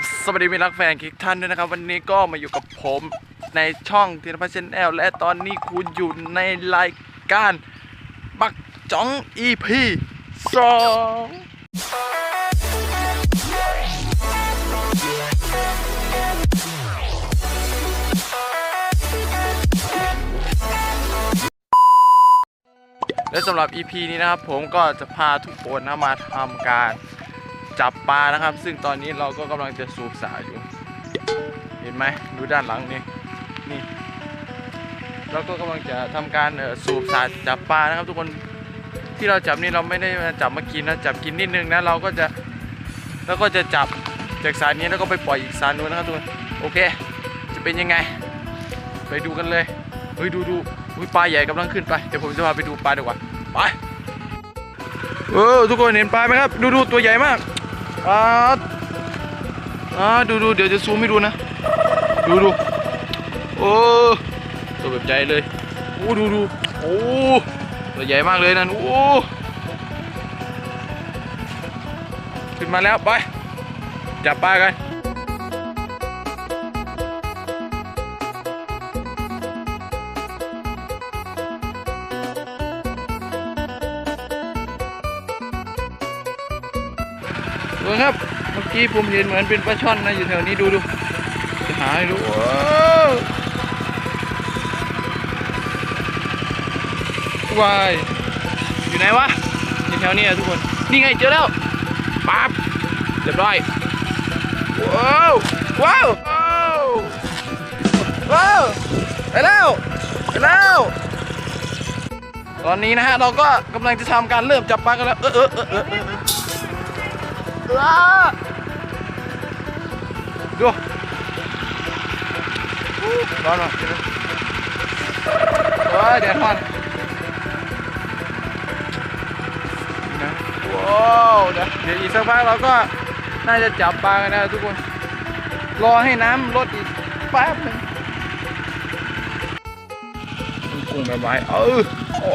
บสวัสดีมิตรรักแฟนทุกท่านด้วยนะครับ วันนี้ก็มาอยู่กับผมในช่องทีนพัชนแนลและตอนนี้คุณอยู่ในรายการบักจ้อง EP สองและสำหรับ EP นี้นะครับผมก็จะพาทุกคนนะมาทำการ จับปลานะครับ ซึ่งตอนนี้เราก็กำลังจะสูบสายอยู่ เห็นไหมดูด้านหลังนี่นี่เราก็กำลังจะทำการเอ่อสูบสายจับปลานะครับ ทุกคนที่เราจับนี่เราไม่ได้จับมากินนะจับกินนิดนึงนะเราก็จะแล้วก็จะจับจากสายนี้แล้วก็ไปปล่อยอีกสายนู้นนะครับทุกคนโอเค จะเป็นยังไง ไปดูกันเลยเฮ้ยดูดูอุ้ยปลาใหญ่กำลังขึ้นไปเดี๋ยวผมจะพาไปดูปลาดีกว่าไปเออทุกคนเห็นปลาไหมครับ ดูดูตัวใหญ่มาก อ่าอ่าดูดูเดี๋ยวจะซูมให้ดูนะ ดูดูโอ้ตัวแบบใจเลย โอ้ดูดูโอ้ตัวใหญ่มากเลยนั่นโอ้ขึ้นมาแล้วไป จับปลากัน ดูครับ เมื่อกี้ผมเห็นเหมือนเป็นปลาช่อนนะอยู่แถวนี้ดูดูจะหาให้ดูว้าววายอยู่ไหนวะอยู่แถวนี้ทุกคน นี่ไงเจอแล้วปั๊บเรียบร้อยว้าวว้าว ว้าว ว้าว ไปแล้วไปแล้วตอนนี้นะฮะเราก็กำลังจะทำการเริ่มจับปลากันแล้ว เออเออเออ ดูร้อนหรอโอ้ยเดี๋ยวทอนนะว้าวเดี๋ยวอีกสักพักเราก็น่าจะจับปลากันนะทุกคน รอให้น้ำลดอีกแป๊บหนึงกุ้งแบบไหนเออโอ้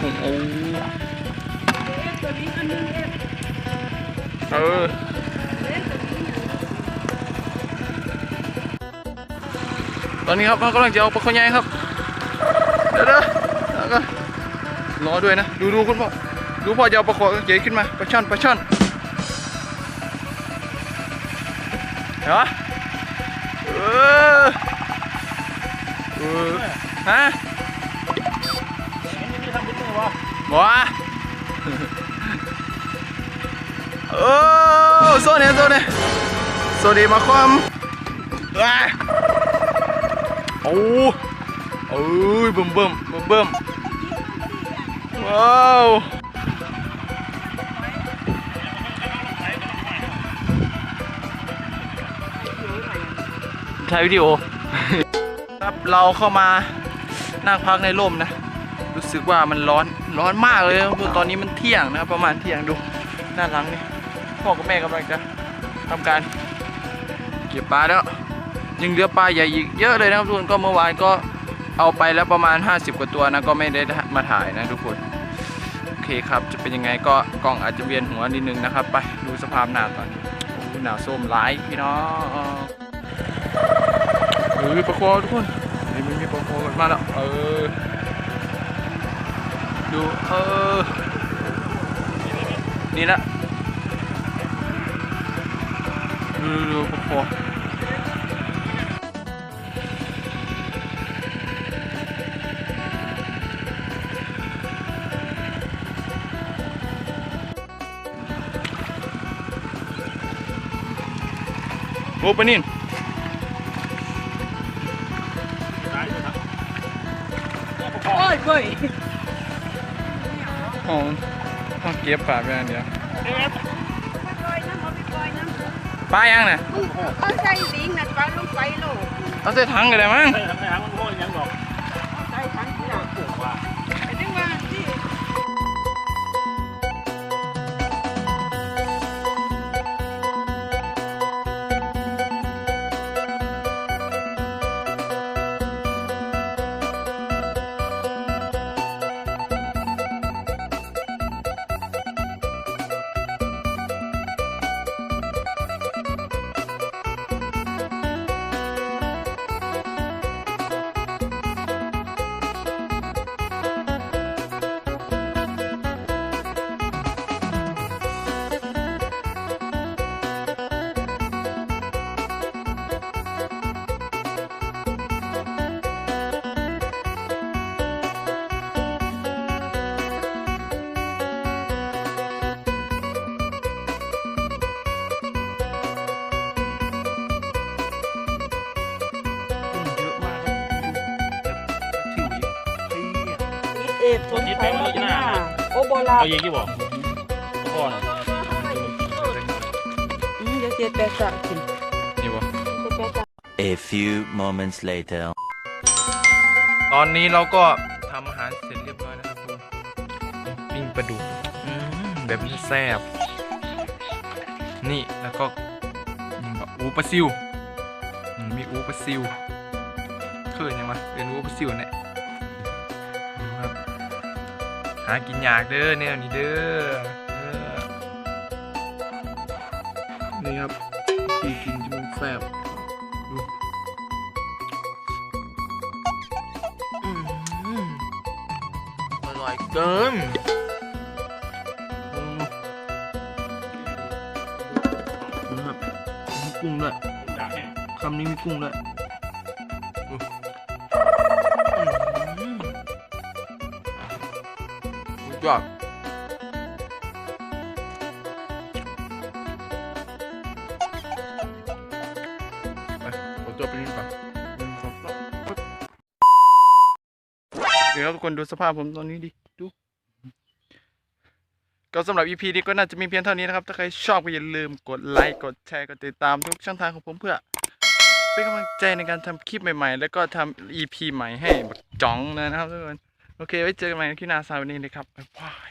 กุ้งโอ้ตัวนี้อันนึง เอฟเออตอนนี้ครับเขากำลังจะเอาปลาข้าวใหญ่ครับเดี๋ยวเดี๋ยวแล้วก็รอด้วยนะ ดูดูคุณพ่อดูพ่อจะเอาปลาขอใหญ่ขึ้นมาปลาช่อนปลาช่อนเห็นปะเออเออฮะว้า โอ้โซนเนี่ยโซนเนี่ยสวัสดีมาคอมว้าโอ้เอ้ยบิ่มบิ่มบิ่มบิ่มว้าวถ่ายวิดีโอ ครับเราเข้ามานั่งพักในร่มนะ รู้สึกว่ามันร้อนร้อนมากเลยตอนนี้มันเที่ยงนะครับประมาณเที่ยงดูด้าหลังนี่ พ่อกับแม่กำลังจะทำการเก็บปลาแล้วยังเหลือปลาใหญ่อีกเยอะเลยนะครับทุกคนก็เมื่อวานก็เอาไปแล้วประมาณ 50 กว่าตัวนะก็ไม่ได้มาถ่ายนะทุกคนโอเคครับจะเป็นยังไงก็กล้องอาจจะเวียนหัวนิดนึงนะครับ ไปดูสภาพหน้าตอนนี้โอ้หนาวส้มร้ายพี่น้องเฮ้ยปลาคอทุกคนนี่มันมีปลาคอมาแล้วเออดูเออนี่นะ ดูดูดูปลาคอโอ้ปะนินโอ้ยเบ้ยอ๋อต้องเก็บปลาไปอันเดียวไปปล่อยน้ำเอาไปปล่อยน้ำปลายังน่ะเอาใส่ลิงนั่นปลาลงไปโลกเอาใส่ถังกันเลยมั้งใช่ทำไมหางมันโง่ยังบอก ฟสงสัยมาหน้าโอโบลาเอาเยกี่บอกพ่อน่ะอืมเดี๋ยวเจ็ดแปดสามสินี่บ่ A few moments later. ตอนนี้เราก็ทำอาหารเสร็จเรียบร้อยนะครับผมปิ้งปลาดุกอืมแบบนี้แซ่บนี่แล้วก็อืมอูปลาซิวอืมมีอูปลาซิวเคยยังวะเป็นอูปลาซิวเนี่ย หากินยากเด้อเนี่ยนี่เด้อเออนี่ครับที่กินจะมันแซ่บดูอืมอร่อยเกินอืมนะครับมีกุ้งด้วยคำนี้มีกุ้งด้วย ยอดไปขอตัวไปนี่ก่อนหนึ่งสองสามปึ๊บเดี๋ยวทุกคนดูสภาพผมตอนนี้ดิ ดู ก็สำหรับ EP นี้ก็น่าจะมีเพียงเท่านี้นะครับ ถ้าใครชอบก็อย่าลืมกดไลค์ กดแชร์ กดติดตามทุกช่องทางของผมเพื่อเป็นกำลังใจในการทำคลิปใหม่ๆ แล้วก็ทำ EP ใหม่ให้บักจ๋องนะครับทุกคน โอเค ไว้เจอกันใหม่ในคลิปหน้าสาววันนี้เลยครับบ๊ายบาย